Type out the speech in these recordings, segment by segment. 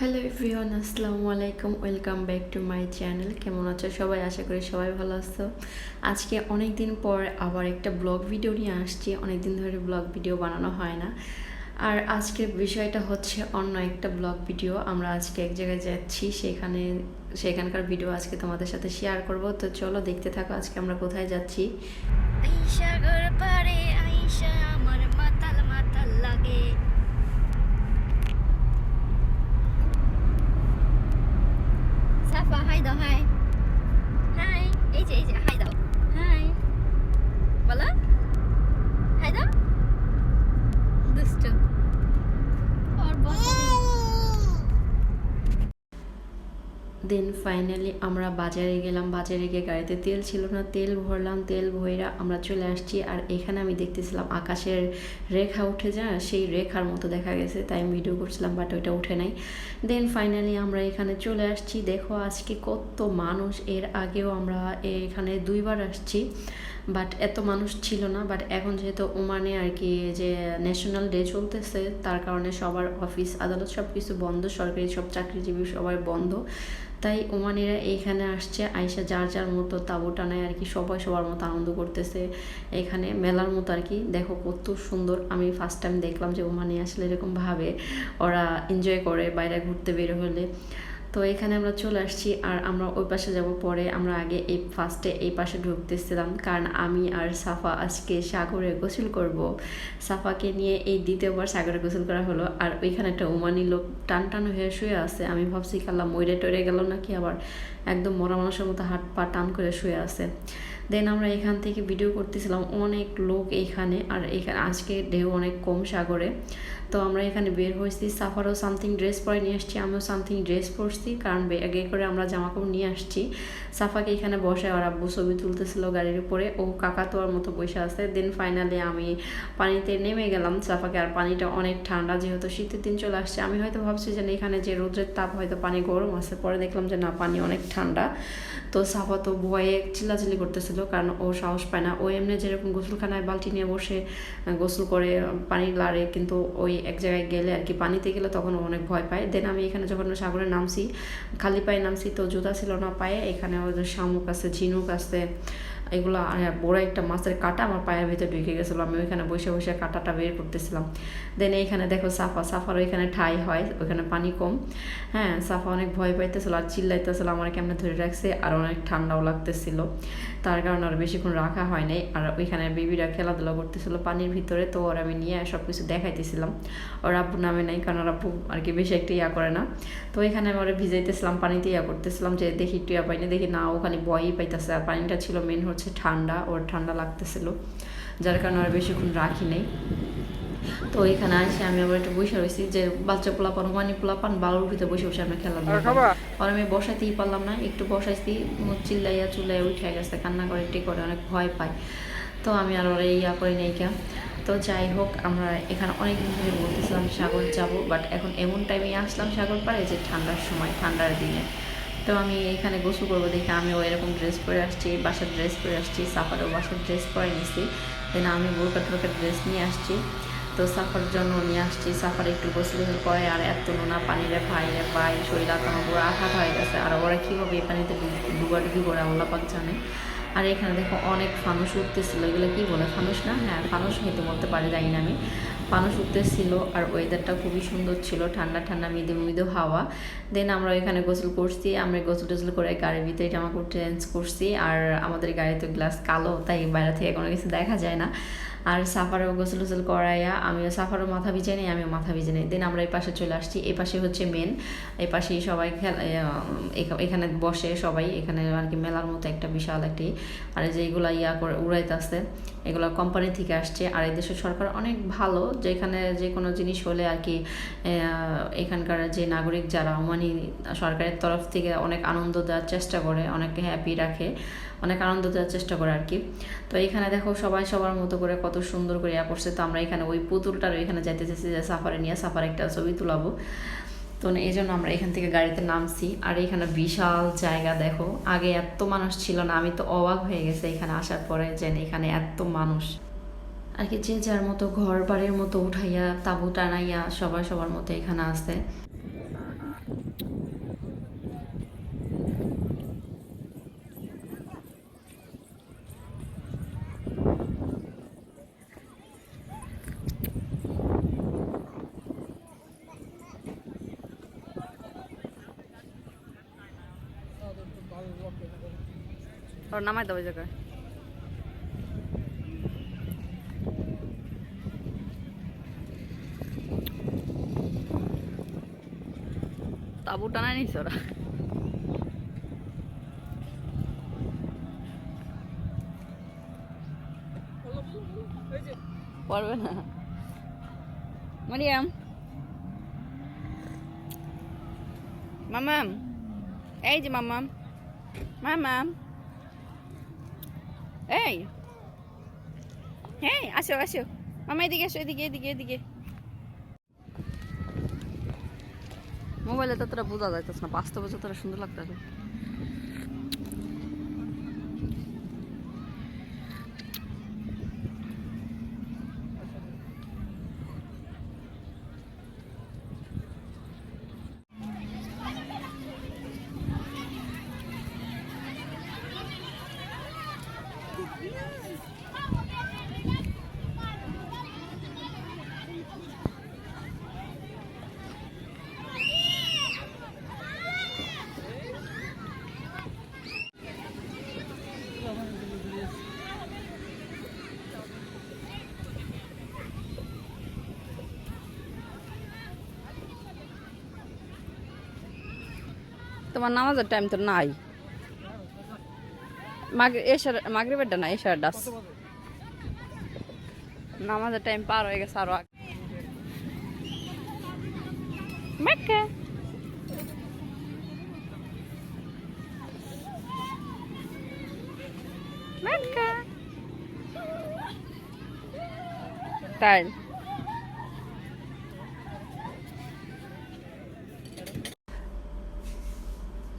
Hello everyone আসসালামু আলাইকুম welcome back to my channel কেমন আছো সবাই? আশা করি সবাই ভালো আছো। আজকে অনেক দিন পর আবার একটা ব্লগ ভিডিও নিয়ে আসছি। অনেক দিন ধরে ব্লগ ভিডিও বানানো হয় না। আর আজকের বিষয়টা হচ্ছে অন্য একটা ব্লগ ভিডিও আমরা আজকে এক জায়গায় যাচ্ছি, সেখানে, সেখানকার ভিডিও আজকে তোমাদের সাথে শেয়ার করব। তো চলো দেখতে থাকো আজকে আমরা কোথায় যাচ্ছি। আইসা ঘর পারে, আইসা আমার মাতাল মাতাল লাগে। Được. দেন ফাইনালি আমরা বাজারে গেলাম। বাজারে গিয়ে গাড়িতে তেল ছিল না। তেল ভরলাম। তেল ভইরা আমরা চলে আসছি। আর এখানে আমি দেখতেছিলাম আকাশের রেখা উঠে যা সেই রেখার মতো দেখা গেছে। তাই আমি ভিডিও করছিলাম বাট ওইটা উঠে নাই। দেন ফাইনালি আমরা এখানে চলে আসছি। দেখো আজকে কত মানুষ। এর আগেও আমরা এখানে দুইবার আসছি। বাট এত মানুষ ছিল না বাট এখন যেহেতু ওমানে আর কি যে ন্যাশনাল ডে চলতেছে, তার কারণে সবার অফিস আদালত সব কিছু বন্ধ, সরকারি সব চাকরিজীবী সবাই বন্ধ। তাই ওমানিরা এইখানে আসছে, আইসা যার যার মতো তাবু টানায় আর কি সবাই সবার মতো আনন্দ করতেছে। এখানে মেলার মতো আর কি দেখো কত সুন্দর, আমি ফার্স্ট টাইম দেখলাম যে ওমানে আসলে এরকমভাবে ওরা এনজয় করে বাইরে ঘুরতে বের হলে। তো এখানে আমরা চলে আসছি আর আমরা ওই পাশে যাব পরে। আমরা আগে এই ফার্স্টে এই পাশে ঢুকতেছিলাম কারণ আমি আর সাফা আজকে সাগরে গোসল করব। সাফাকে নিয়ে এই দ্বিতীয়বার সাগরে গোসল করা হলো আর ওইখানে একটা ওমানি লোক টান টান হয়ে শুয়ে আছে। আমি ভাবছি কাল্লা ময়রে টরে গেল নাকি আবার একদম মরা মানুষের মতো হাত পা টান করে শুয়ে আছে। দেন আমরা এখান থেকে ভিডিও করতেছিলাম অনেক লোক এইখানে আর এখানে আজকে ঢেউ অনেক কম সাগরে। তো আমরা এখানে বের হয়েছি সাফারও সামথিং ড্রেস পরে নিয়ে আসছি, আমিও সামথিং ড্রেস পরছি, কারণ ব্যাগে করে আমরা জামা কাপড় নিয়ে আসছি। সাফাকে এখানে বসে আর আব্বু ছবি তুলতেছিল গাড়ির উপরে, ও কাকাতোয়ার মতো বসে আছে। দেন ফাইনালি আমি পানিতে নেমে গেলাম সাফাকে আর পানিটা অনেক ঠান্ডা, যেহেতু শীতের দিন চলে আসছে, আমি হয়তো ভাবছি যে এখানে যে রোদ্রের তাপ হয়তো পানি গরম আছে, পরে দেখলাম যে না, পানি অনেক ঠান্ডা। তো সাফা তো ভয়ে চিল্লাচিল্লি করতেছিল, কারণ ও সাহস পায় না। ও এমনি যেরকম গোসলখানায় বালতি নিয়ে বসে গোসল করে পানি লাড়ে, কিন্তু ওই এক জায়গায় গেলে আর কি পানিতে গেলে তখন ও অনেক ভয় পায়। দেন আমি এখানে যখন সাগরে নামছি, খালি পায়ে নামছি, তো জুতা ছিল না পায়ে, এখানে ওদের শামুক আছে, ঝিনুক আছে এগুলো বড় একটা মাছের কাটা আমার পায়ের ভিতরে ঢুকে গেছিল। আমি ওইখানে বসে বসে কাটাটা বের করতেছিলাম। দেন এইখানে দেখো সাফা, সাফার ওইখানে ঠাই হয়, ওইখানে পানি কম। হ্যাঁ সাফা অনেক ভয় পাইতেছিল আর চিল্লাইতেছিল আমার কেমন ধরে রাখছে, আর অনেক ঠান্ডাও লাগতেছিল। তার কারণে আর বেশিক্ষণ রাখা হয় নাই। আর ওইখানে বেবিরা খেলাধুলা করতেছিল পানির ভিতরে, তো ওর আমি নিয়ে সব কিছু দেখাইতেছিলাম। ওর আব্বু নামে নাই, কারণ ওর আব্বু আর কি বেশি একটা ইয়া করে না। তো এখানে আমি ওরা ভিজাইতেছিলাম, পানিতে ইয়া করতেছিলাম যে, দেখি একটু ইয়া পাইনি, দেখি না, ওখানে ভয়ই পাইতেছে। আর পানিটা ছিল মেন হচ্ছে ঠান্ডা ওর ঠান্ডা লাগতেছিল যার কারণে আর বেশিক্ষণ রাখি নাই। তো এখানে আসে আমি আবার একটু বসে রয়েছি যে বাচ্চা পোলাপান ওমানি পোলাপান বালুর ভিতরে বসে বসে আমরা করি। আর আমি বসাইতেই পারলাম না একটু বসাইছি চিল্লাইয়া চুল্লাইয়া উঠে গেছে কান্না করে টি করে অনেক ভয় পায়। তো আমি আর ওরা ইয়া করি নাই কেন? তো যাই হোক আমরা এখানে অনেক দিন ধরে বলতেছিলাম সাগর যাব বাট এখন এমন টাইমে আসলাম সাগর পাড়ে যে ঠান্ডার সময় ঠান্ডার দিনে। তো আমি এখানে গোসল করব দেখে আমিও এরকম ড্রেস পরে আসছি, বাসার ড্রেস পরে আসছি সাফারও বাসার ড্রেস পরে নিছি। দেন আমি বোরকা টোরকা ড্রেস নিয়ে আসছি। তো সাফার জন্য নিয়ে আসছি। সাফার একটু গোসল করে আর এত নোনা পানি রে ভাই রে ভাই, শরীর আতঙ্ক আঘাত হয়ে গেছে। আর ওরা কীভাবে এই পানিতে ডুবাডুবি করে আল্লাপাক জানে। আর এখানে দেখো অনেক ফানুস উঠতেছিল। এগুলো কি বলে ফানুস না? হ্যাঁ ফানুস হয়তো বলতে পারে, জানি না আমি। ফানুস উঠতেছিল আর ওয়েদারটা খুবই সুন্দর ছিল, ঠান্ডা ঠান্ডা, মৃদু মৃদু হাওয়া। দেন আমরা এখানে গোসল করছি, আমরা গোসল টোসল করে গাড়ির ভিতরে জামা কাপড় চেঞ্জ করছি। আর আমাদের গাড়িতে গ্লাস কালো, তাই বাইরে থেকে কোনো কিছু দেখা যায় না। আর সাফারও গোসল টোসল করাইয়া আমিও সাফারও মাথা ভিজে নিই, আমিও মাথা ভিজে নিই। দেন আমরা এই পাশে চলে আসছি। এই পাশে হচ্ছে মেন এই পাশেই সবাই খেলা এখানে বসে সবাই। এখানে আর কি মেলার মতো একটা বিশাল একটি, আর যে এগুলা ইয়া করে উড়াইতেছে, এগুলো কোম্পানি থেকে আসছে। আর এই দেশের সরকার অনেক ভালো, যেখানে যে কোনো জিনিস হলে আর কি এখানকার যে নাগরিক যারা মানে সরকারের তরফ থেকে অনেক আনন্দ দেওয়ার চেষ্টা করে, অনেককে হ্যাপি রাখে। অনেক আনন্দ দেওয়ার চেষ্টা করে আর কি। তো এখানে দেখো সবাই সবার মতো করে কত সুন্দর করে ইয়া করছে। তো আমরা এখানে ওই পুতুলটার ওইখানে যাইতে চাইছি যে সাফারে নিয়ে সাফার একটা ছবি তুলাবো। তো এই জন্য আমরা এখান থেকে গাড়িতে নামছি। আর এখানে বিশাল জায়গা দেখো। আগে এত মানুষ ছিল না, আমি তো অবাক হয়ে গেছে এখানে আসার পরে যে এখানে এত মানুষ। আর কি যে যার মতো ঘর বাড়ির মতো উঠাইয়া, তাবু টানাইয়া সবাই সবার মতো এখানে আসে ওর নামাই দেবো জায়গায়। তাবু টানাই নিস ওরা। পারবে না। মারিয়াম। মামাম। এই যে মামাম। মামাম। এই। হ্যাঁ আসো আসো। মামা, এদিকে আসো, এদিকে এদিকে এদিকে। মোবাইলে তো তোরা বোঝা যাইতেছ না, বাস্তবে তোরা সুন্দর লাগতেছে। তোমার নামাজের টাইম তো নাই। মাগরিবেরটা না এসার ডাস। নামাজের টাইম পার হয়ে গেছে আরও আগে। মেক্কা তাই।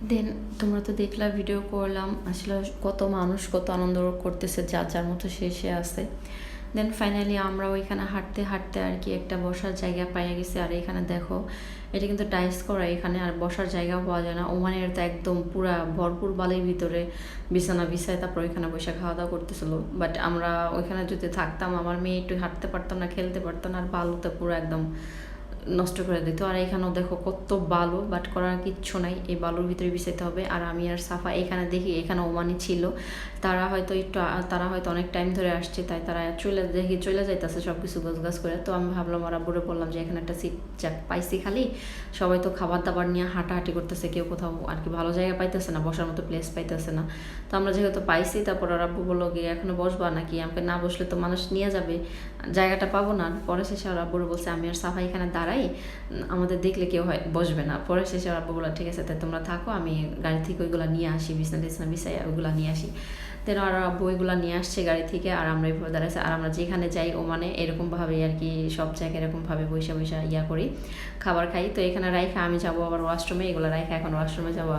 দেন তোমরা তো দেখলা ভিডিও করলাম। আসলে কত মানুষ কত আনন্দ করতেছে যা যার মতো শেষে আছে। দেন ফাইনালি আমরা ওইখানে হাঁটতে হাঁটতে আর কি একটা বসার জায়গা পাইয়া গেছি। আর এখানে দেখো, এটা কিন্তু টাইস করা, এখানে আর বসার জায়গাও পাওয়া যায় না। ওমানের তো একদম পুরা ভরপুর বালির ভিতরে বিছানা বিছায় তারপর ওইখানে বসে খাওয়া দাওয়া করতেছিল। বাট আমরা ওইখানে যদি থাকতাম, আমার মেয়ে একটু হাঁটতে পারতাম না, খেলতে পারতাম না, আর বালুতে পুরো একদম নষ্ট করে দিত আর এখানেও দেখো কত বালু বাট করার কিচ্ছু নাই। এই বালুর ভিতরে বিছাইতে হবে। আর আমি আর সাফা এখানে দেখি, এখানে ওমানি ছিল। তারা হয়তো একটু, তারা হয়তো অনেক টাইম ধরে আসছে, তাই তারা চলে দেখি, চলে যাইতেছে সব কিছু গাছ করে। তো আমি ভাবলাম, ওরা বলে বললাম যে, এখানে একটা সিট যাক, পাইছি খালি। সবাই তো খাবার দাবার নিয়ে হাঁটাহাঁটি করতেছে, কেউ কোথাও আর কি ভালো জায়গা পাইতেছে না, বসার মতো প্লেস পাইতেছে না। তো আমরা যেহেতু পাইছি, তারপর ওরা বলল, গিয়ে এখনও বসবা নাকি? আমাকে না বসলে তো মানুষ নিয়ে যাবে। জায়গাটা পাবো না। পরে শেষে ওরা আব্বুর বলছে, আমি আর সাফা এখানে দাঁড়াই, আমাদের দেখলে কেউ হয়, বসবে না। পরে শেষে ওরা আব্বু বলল, ঠিক আছে তাই তোমরা থাকো, আমি গাড়ি থেকে ওইগুলো নিয়ে আসি, বিছনা টিছনা বিছাই ওইগুলো নিয়ে আসি। তেন আর আব্বু ওইগুলো নিয়ে আসছে গাড়ি থেকে, আর আমরা এইভাবে দাঁড়াইছি, আর আমরা যেখানে যাই, ও মানে এরকমভাবে আর কি সব জায়গায় এরকমভাবে বৈশা বৈশা ইয়া করি, খাবার খাই। তো এখানে রাইখা আমি যাব আবার ওয়াশরুমে এগুলো রাইখা এখন ওয়াশরুমে যাব।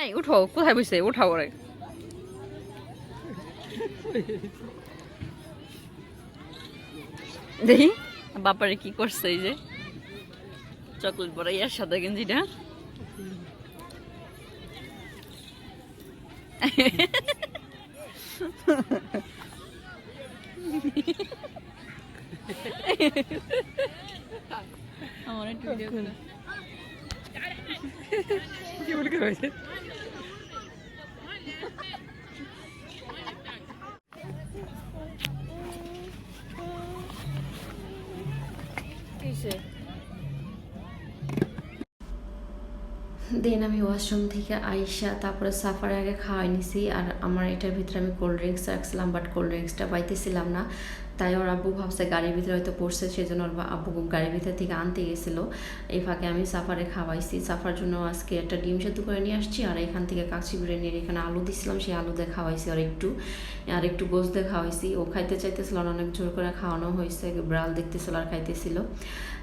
এই উঠো কোথায় বসে উঠাও ওরে দেখি বাপারে কি করছে এই যে চকলেট পরে ইয়ার সাদা গেঞ্জিটা আমার একটু ভিডিও করো কি বলে দেন আমি ওয়াশরুম থেকে আইসা তারপরে সাফার আগে খাওয়াই নিছি, আর আমার এটার ভিতরে আমি কোল্ড ড্রিঙ্কস রাখছিলাম বাট কোল্ড ড্রিঙ্কসটা পাইতেছিলাম না। তাই ওর আব্বু ভাবছে গাড়ির ভিতরে হয়তো পড়ছে, সেজন্য ওর আব্বু গাড়ির ভিতর থেকে আনতে গেছিল। এই ফাঁকে আমি সাফারে খাওয়াইছি। সাফার জন্য আজকে একটা ডিম সেদ্ধ করে নিয়ে আসছি আর এখান থেকে কাকচি বিরিয়ানির এখানে আলু দিছিলাম, সেই আলু দিয়ে খাওয়াইছি আর একটু। আর একটু গোস দিয়ে খাওয়াইছি। ও খাইতে চাইতেছিল আর অনেক জোর করে খাওয়ানো হয়েছে ব্রাল দেখতেছিল আর খাইতেছিল।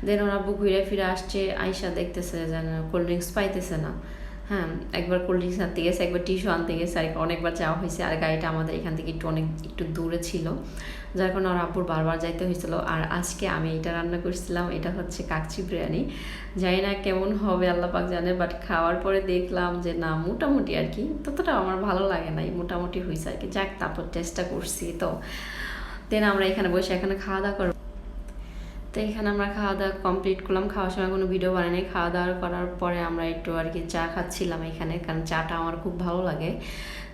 দেন ওর আব্বু ঘুরে ফিরে আসছে আয়সা দেখতেছে যেন কোল্ড ড্রিঙ্কস পাইতেছে না। হ্যাঁ একবার কোল্ড ড্রিঙ্কস আনতে গেছে, একবার টিস্যু আনতে গেছে, আর অনেকবার যাওয়া হয়েছে, আর গাড়িটা আমাদের এখান থেকে একটু অনেক, একটু দূরে ছিল। যার কারণে ওর আব্বুর বারবার যাইতে হয়েছিল। আর আজকে আমি এটা রান্না করছিলাম, এটা হচ্ছে কাকচি বিরিয়ানি। জানি না কেমন হবে, আল্লাহ পাক জানে বাট খাওয়ার পরে দেখলাম যে না, মোটামুটি আর কি, ততটা আমার ভালো লাগে নাই, মোটামুটি হয়েছে আর কি। যাক, তারপর চেষ্টা করছি তো। দেন আমরা এখানে বসে এখানে খাওয়া দাওয়া করব। তো এখানে আমরা খাওয়া দাওয়া কমপ্লিট করলাম। খাওয়ার সময় কোনো ভিডিও বানাই খাওয়া দাওয়া করার পরে আমরা একটু আর কি চা খাচ্ছিলাম এখানে, কারণ চাটা আমার খুব ভালো লাগে।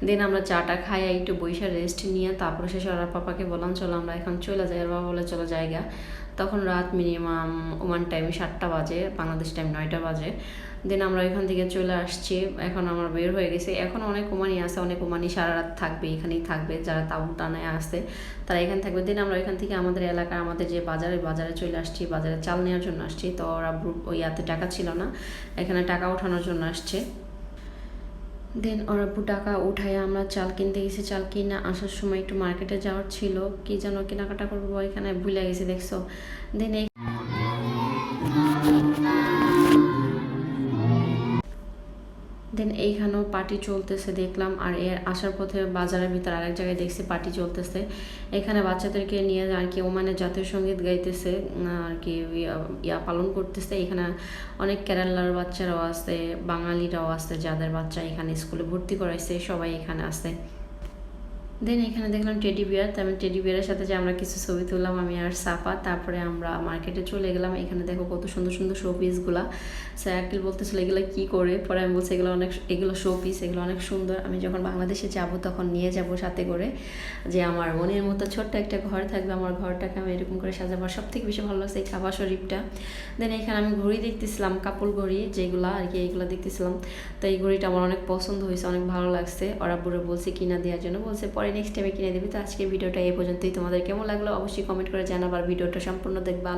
দেন আমরা চাটা খাই একটু বৈশা রেস্ট নিয়ে তারপরে শেষে ওরা পাপাকে বললাম, চলো আমরা এখন চলে যাই। ওর বাবা বলে চলো জায়গা। তখন রাত মিনিমাম ওমান টাইম সাতটা বাজে, বাংলাদেশ টাইম নয়টা বাজে। দেন আমরা এখান থেকে চলে আসছি। এখন আমার বের হয়ে গেছে। এখন অনেক ওমানি আছে, অনেক ওমানি সারা রাত থাকবে, এখানেই থাকবে। যারা তাবু টানায় আসে, তারা এখানে থাকবে। দেন আমরা এখান থেকে আমাদের এলাকার, আমাদের যে বাজারে বাজারে চলে আসছি, বাজারে চাল নেওয়ার জন্য আসছি। তো ওরা ওই হাতে টাকা ছিল না। এখানে টাকা ওঠানোর জন্য আসছে। দেন আপু টাকা উঠায়, আমরা চাল কিনতে গেছি, চাল কিনে আসার সময় একটু মার্কেটে যাওয়ার ছিল। কি যেন কেনাকাটা করব এখানে ভুলে গেছি, দেখছ? দেন পার্টি চলতেছে দেখলাম, আর এর আসার পথে বাজারের ভিতরে আরেক জায়গায় দেখছি পার্টি চলতেছে। এখানে বাচ্চাদেরকে নিয়ে আর কি ওমানে জাতীয় সংগীত গাইতেছে, আর কি ইয়া- পালন করতেছে। এখানে অনেক কেরালার বাচ্চারাও আসে বাঙালিরাও আসে যাদের বাচ্চা এখানে স্কুলে ভর্তি করাইছে, সবাই এখানে আছে দেন এখানে দেখলাম টেডি বিয়ার তার টেডি বিয়ারের সাথে যে আমরা কিছু ছবি তুললাম, আমি আর সাফা তারপরে আমরা মার্কেটে চলে গেলাম। এখানে দেখো কত সুন্দর সুন্দর শো সাইকেল বলতেছিল, এগুলো কি করে? পরে আমি বলছি, এগুলো অনেক, এগুলো শো পিস এগুলো অনেক সুন্দর। আমি যখন বাংলাদেশে যাব তখন নিয়ে যাব সাথে করে। যে আমার মনের মতো ছোট্ট একটা ঘর থাকবে, আমার ঘরটাকে আমি এরকম করে সাজাবার সব থেকে বেশি ভালো লাগছে এই কাবা শরীফটা দেন এখানে আমি ঘড়ি দেখতেছিলাম, কাপড় ঘড়ি, যেগুলো আর কি এইগুলো দেখতেছিলাম। তো এই ঘড়িটা আমার অনেক পছন্দ হয়েছে, অনেক ভালো লাগছে। ওরা বুড়ো বলছে, কিনা দেওয়ার জন্য। বলছে, পরে নেক্সট টাইমে কিনে দেবে। তো আজকের ভিডিওটা এই পর্যন্তই। তোমাদের কেমন লাগল অবশ্যই কমেন্ট করে জানাবার ভিডিওটা সম্পূর্ণ দেখবা।